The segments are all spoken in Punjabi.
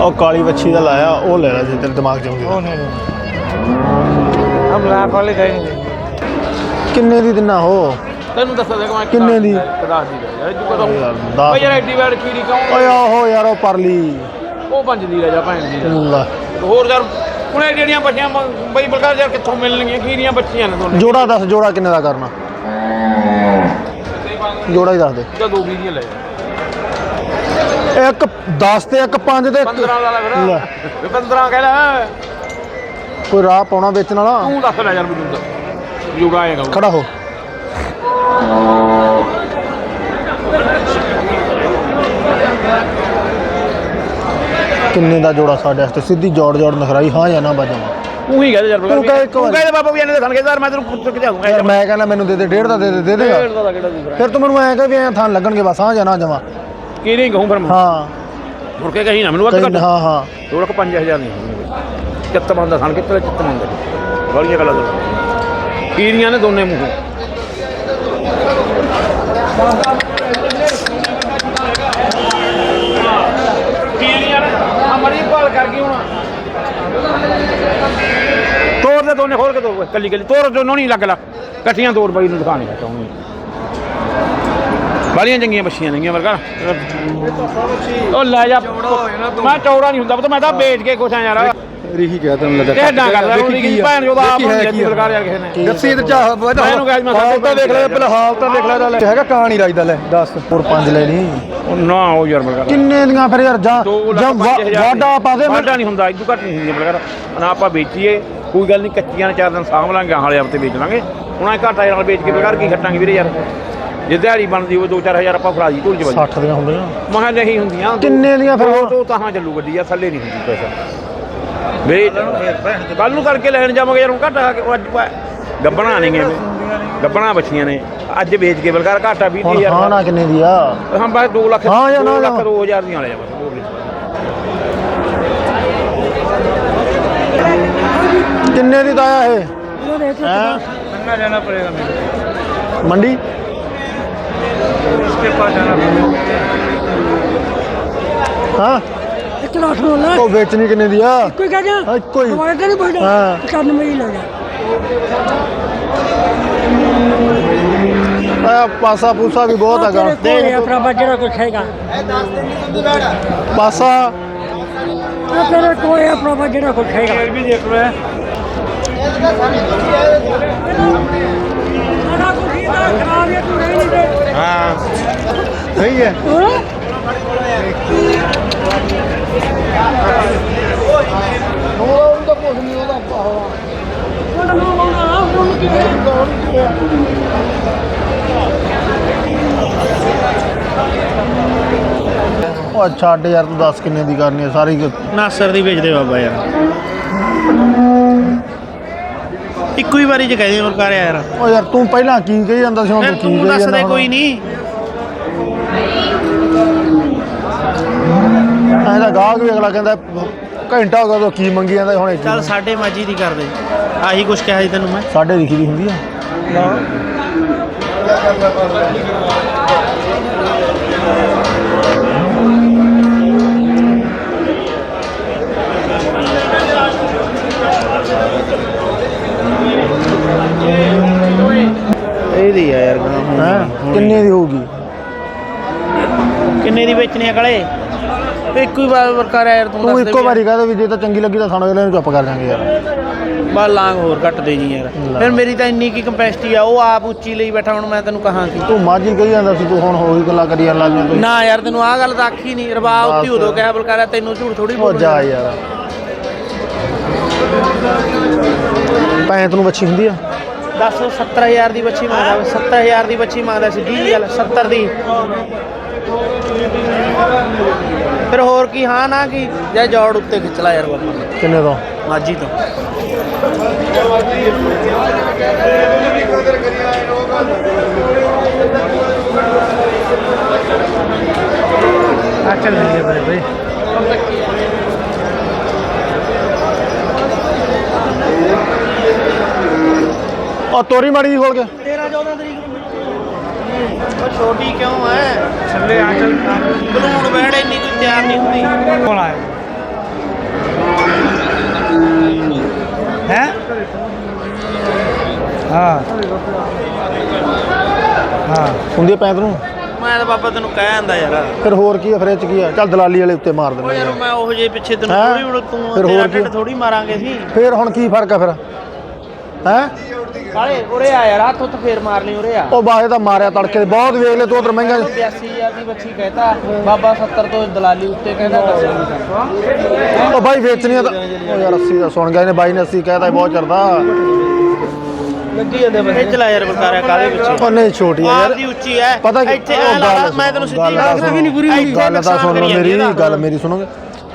ਉਹ ਕਾਲੀ ਵੱਛੀ ਦਾ ਲਾਇਆ ਉਹ ਲੈ ਲੈ ਜੇ ਤੇਰੇ ਦਿਮਾਗ 'ਚ ਆਉਂਦੀ ਉਹ ਨਹੀਂ ਨਹੀਂ। ਹਮ ਲਾਖ ਵਾਲੇ ਗਏ ਨਹੀਂ। ਕਿੰਨੇ ਦੀ ਦਿਨਾ ਉਹ? ਤੈਨੂੰ ਦੱਸਾਂ ਦੇ ਕਿੰਨੇ ਦੀ? ਕਦਾਸ ਦੀ ਲੈ। ਤੂੰ ਕਦੋਂ ਯਾਰ ਯਾਰ ਐਡੀ ਵਾਰ ਕੀੜੀ ਓਏ ਆਹੋ ਯਾਰ ਉਹ ਪਰਲੀ। ਉਹ ਪੰਜ ਦੀ ਲੈ ਜਾ ਭੈਣ ਦੀ ਲੈ। ਲੈ ਹੋਰ ਯਾਰ ਇਹ ਜਿਹੜੀਆਂ ਬੱਚੀਆਂ ਬਈ ਬਲਕਾਰ ਯਾਰ ਕਿੱਥੋਂ ਮਿਲਣਗੀਆਂ? ਕੀੜੀਆਂ ਬੱਚੀਆਂ ਨੇ ਦੋਨੇ। ਜੋੜਾ ਦੱਸ ਜੋੜਾ ਕਿੰਨੇ ਦਾ ਕਰਨਾ? ਜੋੜਾ ਹੀ ਦੱਸ ਦੇ। ਤਾਂ ਦੋ ਵੀਡੀਆਂ ਲੈ ਜਾ। ਇੱਕ 10 ਤੇ ਇੱਕ 5 ਤੇ 15 ਲਾ। ਫਿਰ 15 ਕਹਿ ਲੈ। ਕੋਈ ਰਾਹ ਪਾਉਣਾ ਵੇਚਣ ਵਾਲਾ? ਤੂੰ ਦੱਸ ਲੈ ਯਾਰ ਮੈਨੂੰ ਤਾਂ। ਜੁਗਾ ਆਏਗਾ। ਖੜਾ ਹੋ। ਕਿੰਨੇ ਦਾ ਜੋੜਾ ਸਾਡੇ ਵਾਸਤੇ? ਸਿੱਧੀ ਜੋੜ ਜੋੜ ਨਖਰਾਈ ਹਾਂ ਜਾਂ ਨਾ ਬਾਜਾ ਤੂੰ ਹੀ ਕਹਦੇ ਯਾਰ ਤੂੰ ਕਹਿ ਇੱਕ ਵਾਰੀ। ਬਾਬਾ ਵੀ ਇਹਨੇ ਦੱਸਣਗੇ ਯਾਰ ਮੈਂ ਤੈਨੂੰ ਪੁੱਛ ਕੇ ਜਾਊਂਗਾ ਯਾਰ ਮੈਂ ਕਹਿੰਦਾ ਮੈਨੂੰ ਦੇ ਦੇ ਡੇਢ ਦਾ ਦੇ ਦੇ ਦੇ ਦੇਗਾ। ਦਾ ਫਿਰ ਤੂੰ ਮੈਨੂੰ ਐਂ ਕਹ ਵੀ ਐਂ ਥਾਂ ਲੱਗਣਗੇ ਬਸ ਹਾਂ ਜਾਂ ਨਾ ਜਮਾ। ਕੀ ਨਹੀਂ ਕਹੂੰ ਫਿਰ ਮੈਂ? ਹਾਂ। ਮੁੜ ਕੇ ਕਹੀ ਨਾ ਮੈਨੂੰ ਕਈ ਘੱਟ। ਹਾਂ ਹਾਂ। ਦੋ ਲੱਖ 5000 ਨਹੀਂ ਚਿੱਤ ਮੰਨਦਾ ਸਣ ਕਿੱਥੇ ਚਿੱਤ ਮੰਨਦਾ? ਵਾਲੀਆਂ ਗੱਲਾਂ ਦੋ ਕੀੜੀਆਂ ਨੇ ਦੋਨੇ ਮੂੰਹ। ਕੀੜੀਆਂ ਨੇ ਆ ਮਰੀ ਭਾਲ ਕਰ ਗਈ ਹੁਣ। ਤੋੜ ਦੇ ਦੋਨੇ ਖੋਲ ਕੇ ਦੋ। ਕੱਲੀ ਕੱਲੀ ਤੋੜ ਜੋ ਨਹੀਂ ਲੱਗ ਲਾ। ਇਕੱਠੀਆਂ ਤੋੜ ਬਾਈ ਨੂੰ ਦਿਖਾਣੀ ਚਾਹੁੰਦੀ ਬਾਲੀਆਂ ਚੰਗੀਆਂ ਬੱਛੀਆਂ ਨੇਗੀਆਂ ਵਰਗਾ। ਉਹ ਲੈ ਜਾ। ਮੈਂ ਚੌੜਾ ਨਹੀਂ ਹੁੰਦਾ ਪਤਾ ਮੈਂ ਤਾਂ ਵੇਚ ਕੇ ਖੁਸ਼ ਆ ਯਾਰ। ਰੀਹੀ ਕਿਹਾ ਤੈਨੂੰ ਲੱਗਾ ਕਿਹੜਾ ਕਰ ਲੈ ਉਹਦੀ ਕੀ ਭੈਣ ਜੋ ਆਪ ਹੈ ਹੁੰਦੀ ਬਲਕਾਰ ਯਾਰ ਕਿਸੇ ਨੇ। ਦੱਸੀ ਇਧਰ ਚਾਹ ਮੈਂ ਇਹਨੂੰ ਕਿਹਾ ਮੈਂ ਹਾਲ ਤਾਂ ਦੇਖ ਲੈ ਪਹਿਲਾਂ ਹਾਲ ਤਾਂ ਦੇਖ ਲੈ ਚੱਲ। ਹੈਗਾ ਕਹਾਣੀ ਰਾਜ ਦਾ ਲੈ ਦੱਸ। ਹੋਰ ਪੰਜ ਲੈ ਲਈ। ਨਾ ਉਹ ਯਾਰ ਬਲਕਾਰ। ਕਿੰਨੇ ਦੀਆਂ ਫਿਰ ਯਾਰ ਜਾਂ ਦੋ ਵਾਡਾ ਪਾ ਦੇ ਵਾਢਾ ਨਹੀਂ ਹੁੰਦਾ ਇਦੋਂ ਘੱਟ ਨਹੀਂ ਹੁੰਦੀ ਬਲਕਾਰ। ਨਾ ਆਪਾਂ ਵੇਚੀਏ ਕੋਈ ਗੱਲ ਨਹੀਂ ਕੱਚੀਆਂ ਨੇ ਚਾਰ ਦਿਨ ਸਾਂਭ ਲਾਂਗੇ ਹਾਲੇ ਹਫ਼ਤੇ ਵੇਚ ਲਾਂਗੇ। ਹੁਣ ਇਹ ਘਾਟਾ ਨਾਲ ਵੇਚ ਕੇ ਬਲਕਾਰ ਕੀ ਖੱਟਾਂਗੇ ਵੀਰੇ ਯਾਰ। ਜੇ ਦਿਹਾੜੀ ਬਣਦੀ ਹੋਵੇ 2-4000 ਆਪਾਂ ਫੜਾ ਦੀ ਢੋਲ ਚ 60 ਦੀਆਂ ਹੁੰਦੀਆਂ। ਮਹਾ ਨਹੀਂ ਹੁੰਦੀਆਂ ਕਿੰਨੇ ਦੀਆਂ ਫਿਰ ਉਹ ਤੋਂ ਤਾਹਾਂ ਚੱਲੂ ਗੱਡੀ ਆ ਥੱਲੇ ਨਹੀਂ ਹੁੰਦੀ ਪੈਸਾ। ਵੇ ਕੱਲ ਨੂੰ ਕਰਕੇ ਲੈਣ ਜਾਵਾਂਗੇ ਯਾਰ ਹੁਣ ਘਟਾ ਅੱਜ ਗੱਬਣਾ ਨਹੀਂ ਐਵੇਂ ਗੱਬਣਾ ਬੱਚੀਆਂ ਨੇ। ਅੱਜ ਵੇਚ ਕੇ ਬਲਕਾਰ ਘਾਟਾ 20000 ਹਾਂ ਨਾ ਕਿੰਨੇ ਦੀ ਆ? ਹਾਂ ਬਸ 2 ਲੱਖ ਹਾਂ ਜਾਂ ਨਾ ਲੱਖ 2000 ਦੀਆਂ ਲੈ ਜਾ ਬਸ ਕਿੰਨੇ ਦੀ ਦਾਇਆ ਇਹ? ਮੰਡੀ? हाँ? तो बेचने के नहीं दिया? कोई क्या दिया हाँ, कोई। हमारे तो नहीं बोला हाँ। चार नंबर ही लगा। हाँ, पासा पूसा भी बहुत आगा देख अपना बजरा कुछ हैगा पासा। तेरे को है अपना बजरा कुछ हैगा भी देख रहे हैं। हाँ। ਸਹੀ ਹੈ। ਉਹ ਛੱਡ ਯਾਰ ਤੂੰ ਦੱਸ ਕਿੰਨੇ ਦੀ ਕਰਨੀ ਹੈ ਸਾਰੀ ਨਾਸਰ ਦੀ ਵੇਚਦੇ ਬਾਬਾ ਯਾਰ। ਇੱਕੋ ਹੀ ਵਾਰੀ ਚ ਕਹਿ ਦੇ ਹੋਰ ਕਰ ਯਾਰ। ਉਹ ਯਾਰ ਤੂੰ ਪਹਿਲਾਂ ਕੀ ਕਹੀ ਜਾਂਦਾ ਸੀ ਹੁਣ ਤੂੰ ਕੀ ਕਹੀ ਜਾਂਦਾ ਦੇ ਕੋਈ ਨਹੀਂ ਗਾਹਕ ਵੀ ਅਗਲਾ ਕਹਿੰਦਾ ਘੰਟਾ ਹੋ ਗਿਆ ਤੂੰ ਕੀ ਮੰਗੀ ਜਾਂਦਾ ਹੁਣ ਚੱਲ ਸਾਡੇ ਮਾਜੀ ਦੀ ਕਰ ਦੇ। ਆਹੀ ਕੁਛ ਕਿਹਾ ਸੀ ਤੈਨੂੰ ਮੈਂ। ਸਾਡੇ ਲਿਖੀ ਦੀ ਹੁੰਦੀ ਆ? ਇੱਕੋ ਹੀ ਵਾਰ ਮੁਰਕਾਰ ਯਾਰ ਤੂੰ ਤੂੰ ਦੱਸ ਦੇ ਇੱਕੋ ਵਾਰੀ ਕਹਦੇ ਵੀ ਜੇ ਤਾਂ ਚੰਗੀ ਲੱਗੀ ਤਾਂ ਸਾਨੂੰ ਅਗਲੇ ਨੂੰ ਚੁੱਪ ਕਰ ਜਾਾਂਗੇ ਯਾਰ। ਬਾ ਲਾਂਗ ਹੋਰ ਘੱਟ ਦੇ ਜੀ ਯਾਰ। ਫਿਰ ਮੇਰੀ ਤਾਂ ਇੰਨੀ ਕੀ ਕੰਪੈਸਿਟੀ ਆ ਉਹ ਆਪ ਉੱਚੀ ਲਈ ਬੈਠਾ ਹੁਣ ਮੈਂ ਤੈਨੂੰ ਕਹਾਂ ਕੀ। ਤੂੰ ਮਾਝੀ ਕਹੀ ਜਾਂਦਾ ਸੀ ਤੂੰ ਹੁਣ ਹੋਈ ਗੱਲਾਂ ਕਰੀ ਕੋਈ। ਨਾ ਯਾਰ ਤੈਨੂੰ ਆਹ ਗੱਲ ਤਾਂ ਆਖੀ ਨਹੀਂ ਰਬਾ ਉੱਤੀ। ਉਦੋਂ ਕਹਿ ਬਲਕਾਰਾ ਤੈਨੂੰ ਝੂਠ ਥੋੜੀ ਬੋਲਣਾ ਜਾ ਯਾਰ। ਪੈਂਤ ਨੂੰ ਬੱਚੀ ਹੁੰਦੀ ਆ? ਦੱਸ 70000 ਦੀ ਬੱਚੀ ਮੰਗਦਾ ਵਾ, 70000 ਦੀ ਬੱਚੀ ਮੰਗਦਾ ਸੀ 20 ਗੱਲ 70 ਦੀ? ਫਿਰ ਹੋਰ ਕੀ ਹਾਂ ਨਾ ਕੀ ਜਾਂ ਜੋੜ ਉੱਤੇ ਖਿੱਚ ਲਾ ਯਾਰ ਬਾਬਾ। ਕਿੰਨੇ ਤੋਂ? ਮਾਜੀ ਤੋਂ। ਆ ਚੱਲ ਬਾਈ ਬਾਈ। ਉਹ ਤੋਰੀ ਮਾੜੀ ਜੀ ਖੋਲ ਕੇ। 14 ਤਰੀਕ ਉਹ ਛੋਟੀ ਕਿਉਂ ਹੈ ਥੱਲੇ ਆਂਚਲ ਬਲੂਣ ਬਹਿੜੇ ਇੰਨੀ ਕੋਈ ਤਿਆਰ ਨਹੀਂ ਹੁੰਦੀ। ਕੌਣ ਆਇਆ ਹੈ? ਹਾਂ। ਹਾਂ। ਹੁੰਦੀ ਆ ਪੈਂਤ ਨੂੰ? ਮੈਂ ਤਾਂ ਬਾਬਾ ਤੈਨੂੰ ਕਹਿ ਆਂਦਾ ਯਾਰ। ਫਿਰ ਹੋਰ ਕੀ ਆ ਫਿਰ ਇਹ ਚ ਕੀ ਆ? ਚੱਲ ਦਲਾਲੀ ਵਾਲੇ ਉੱਤੇ ਮਾਰ ਦਿੰਦੇ ਯਾਰ ਆ। ਮੈਂ ਉਹ ਜੇ ਪਿੱਛੇ ਤੈਨੂੰ? ਥੋੜੀ ਹੁਣ ਤੂੰ ਫਿਰ ਹੋਰ ਥੋੜੀ ਮਾਰਾਂਗੇ ਸੀ ਫਿਰ ਹੁਣ ਕੀ ਫ਼ਰਕ ਆ ਫਿਰ? ਹੈ? ਕਾਲੇ ਉਰੇ ਆ ਯਾਰ ਹੱਥ ਉੱਤ ਫੇਰ ਮਾਰ ਲਈ ਉਰੇ ਆ। ਉਹ ਬਾਹੇ ਤਾਂ ਮਾਰਿਆ ਤੜਕੇ ਬਹੁਤ ਵੇਖ ਲੈ ਤੂੰ ਉਧਰ ਮਹਿੰਗਾ 82000 ਦੀ ਬੱਚੀ ਕਹਿਤਾ ਬਾਬਾ 70 ਤੋਂ ਦਲਾਲੀ ਉੱਤੇ ਕਹਿੰਦਾ ਦੱਸ ਉਹ ਬਾਈ ਵੇਚਣੀ ਆ ਤਾਂ ਉਹ ਯਾਰ 80 ਦਾ ਸੁਣ ਗਿਆ ਇਹਨੇ ਬਾਈ ਨੇ 80 ਕਹਿਤਾ ਬਹੁਤ ਚੜਦਾ। ਲੱਗੀ ਜਾਂਦੇ ਇਹ ਚਲਾ ਯਾਰ ਬਲਕਾਰਿਆ ਕਾਲੇ ਪਿੱਛੇ ਉਹ ਨਹੀਂ ਛੋਟੀ ਯਾਰ। ਦੀ ਉੱਚੀ ਹੈ। ਪਤਾ ਕੀ ਇੱਥੇ ਉਹ ਐ ਗੱਲ ਮੈਂ ਤੈਨੂੰ ਸਿੱਧੀ ਗੱਲ ਵੀ ਨਹੀਂ ਪੂਰੀ ਸੁਣੋ। ਗੱਲ ਤਾਂ ਸੁਣ ਲਓ ਮੇਰੀ ਗੱਲ ਮੇਰੀ ਸੁਣੋਗੇ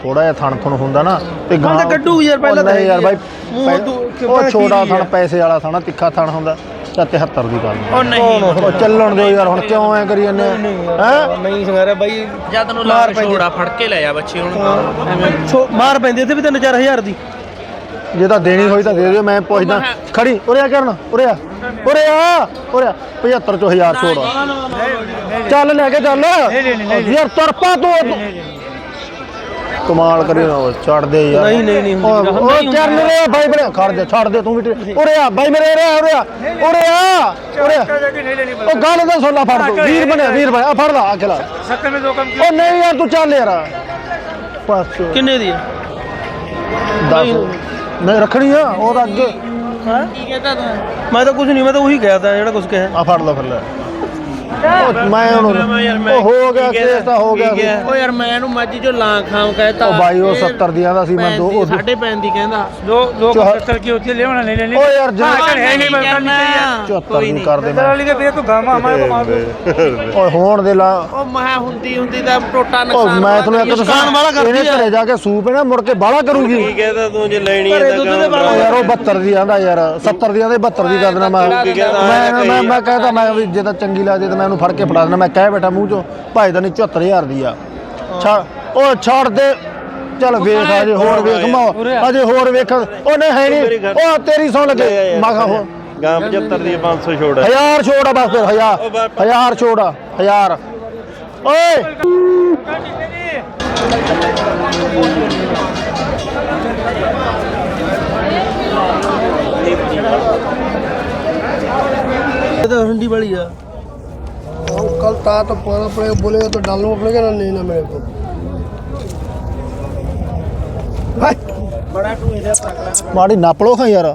ਥੋੜਾ ਜਿਹਾ ਥਣ ਥਣ ਹੁੰਦਾ ਨਾ ਤੇ ਗਾਂ ਤਾਂ ਕੱਢੂ ਯਾਰ ਪਹਿਲਾਂ ਉਹ ਨਹੀਂ ਤਾਂ ਯਾਰ ਬਾਈ ਮੂੰਹ ਪਹਿ- ਤੂੰ ਕਿਉਂ ਉਹ ਛੋਟਾ। ਥਣ ਪੈਸੇ ਵਾਲਾ ਥਣ ਤਿੱਖਾ ਥਣ ਹੁੰਦਾ ਤਾਂ 73 ਦੀ ਗੱਲ ਉਹ ਨਹੀਂ ਚੱਲਣ ਦਿਓ ਯਾਰ ਹੁਣ ਕਿਉਂ ਐ ਕਰੀ ਜਾਂਦੇ ਹੈ ਨਹੀਂ ਸੰਗਾਰਾ ਬਾਈ ਜਦ ਨੂੰ ਲਾਰ ਛੋੜਾ ਫੜ ਕੇ ਲੈ ਆ ਬੱਚੇ ਹੁਣ ਐਵੇਂ ਛੋ- ਮਾਰ ਪੈਂਦੀ ਤੇ ਵੀ 3000 ਦੀ ਜੇ ਤਾਂ ਦੇਣੀ ਹੋਈ ਤਾਂ ਦੇ ਦਿਓ ਮੈਂ ਪੁੱਛਦਾ ਖੜੀ ਉਰੇ ਆ ਕਰਨ ਉਰੇ ਆ ਉਰੇ ਆ ਉਰੇ ਆ 75 ਚੋਂ 1000 ਛੋੜ ਚੱਲ ਲੈ ਕੇ ਚੱਲ ਯਾਰ ਤਰਪਾ ਤੂੰ ਕਮਾਲ ਕਰੀ ਨਾ ਉਹ ਛੱਡ ਦੇ ਯਾਰ ਨਹੀਂ, ਨਹੀਂ, ਨਹੀਂ ਹੁੰਦੀ ਉਹ- ਉਹ ਚਰਨ ਰੇ ਬਾਈ ਬੜੇ ਖੜ ਜਾ ਛੱਡ ਦੇ ਤੂੰ ਵੀ ਟੇ- ਉਰੇ ਆ ਬਾਈ ਮੇਰੇ ਉਰੇ ਆ ਉਰੇ ਆ ਉਰੇ ਆ ਉਰੇ ਆ ਉਹ ਗੱਲ ਤਾਂ ਸੁਣ ਲਾ ਫੜ ਤੂੰ ਵੀਰ ਬਣਿਆ ਵੀਰ ਬਣਿਆ ਆ ਫੜ ਲਾ ਆ ਖਿਲਾ ਸੱਤਰ में दो कम ਉਹ ਨਹੀਂ ਯਾਰ ਤੂੰ ਚੱਲ ਯਾਰ ਬਸ ਕਿੰਨੇ ਦੀ ਹੈ ਦੱਸ ਨਹੀਂ ਰੱਖਣੀ ਆ ਉਹ ਤਾਂ ਅੱਗੇ ਕੀ ਕਹਤਾ ਤੂੰ ਮੈਂ ਤਾਂ ਕੁਝ ਨਹੀਂ ਮੈਂ ਤਾਂ ਉਹੀ ਕਹਿ ਤਾ ਜਿਹੜਾ ਕੁਝ ਕਿਹਾ ਆ ਫੜ ਲਓ ਫਿਰ ਲੈ ਉਹ ਮੈਂ ਹੁਣ ਉਹ ਹੋ ਗਿਆ ਕੇਸ ਤਾਂ ਹੋ ਗਿਆ ਸੀ। ਓ ਯਾਰ ਮੈਂ ਇਹਨੂੰ ਮੱਝ ਜੋ ਲਾਂ ਖਾਉ ਕਹਿਤਾ ਉਹ ਬਾਈ ਉਹ 70 ਦੀਆਂ ਦਾ ਸੀ ਮੈਂ ਦੋ ਉਹ- ਸਾਡੇ ਪੈਣ ਦੀ ਕਹਿੰਦਾ दो दो चौह- सत्तर की होती है ले लेना ले लेनी ਉਹ ਯਾਰ ਜੇ हाँ, चल, है नहीं बस करनी चाहिए 74 ਦੀ ਕਰ ਦੇ ਮੈਂ दलाली के भैया तो गामा हमारे को मार दो ਓਏ ਹੋਣ ਦੇ ਲਾ ਉਹ ਮਹਾ ਹੁੰਦੀ ਹੁੰਦੀ ਤਾਂ ਟੋਟਾ ਉਹ ਨੁਕਸਾਨ ਮੈਂ ਤੁਹਾਨੂੰ ਇੱਕ ਨੁਕਸਾਨ ਵਾਲਾ ਇਹਨੇ ਘਰੇ ਜਾ ਕੇ ਸੂਪ ਹੈ ਨਾ ਮੁੜ ਕੇ ਬਾਹਲਾ ਕਰੂਗੀ ਕਹਿੰਦਾ ਤੂੰ ਜੇ ਲੈਣੀ ਘਰੇ ਦੁੱਧ ਦੇ ਉਹ ਯਾਰ ਉਹ 72 ਦੀ ਆਂਦਾ ਯਾਰ 70 ਦੀ ਆਂਦੇ 72 ਦੀ ਕਰ ਦੇਣਾ ਮੈਂ ਮੈਂ ਮੈਂ ਮੈਂ ਕਹਿੰਦਾ ਮੈਂ ਵੀ ਜੇ ਤਾਂ ਚੰਗੀ ਲੱਗਦੀ ਤਾਂ ਮੈਂ ਉਹਨੂੰ ਫੜ ਕੇ ਫੜਾ ਦੇਣਾ। ਮੈਂ ਕਹਿ ਬੈਠਾ ਮੂੰਹ ਚੋਂ ਭਾਈ ਦਾ ਨਹੀਂ 74000 ਦੀ ਆ। ਛੱਡ ਉਹ ਛੱਡ ਦੇ। ਚੱਲ ਵੇਖ ਅਜੇ ਹੋਰ ਵੇਖ ਮਾ ਅਜੇ ਹੋਰ ਵੇਖ। ਉਹ ਨਹੀਂ ਹੈ ਨਹੀਂ ਉਹ ਤੇਰੀ ਸੌ ਲੱਗੇ। ਮੈਂ ਕਿਹਾ ਹੋਰ। ਗਾਂ 75 ਦੀ 500 ਛੋੜ ਹਜ਼ਾਰ ਛੋੜ ਆ ਬਸ ਫਿਰ ਹਜ਼ਾਰ। ਹਜ਼ਾਰ ਛੋੜ ਆ ਹਜ਼ਾਰ। ਓਏ! ਇਹ ਤਾਂ ਹੰਡੀ ਵਾਲੀ ਆ। कल था तो पर अपने बोलेगा तो डालना पड़ेगा ना नहीं ना मेरे को भाई बड़ा टू इधर माड़ी नाप लो यार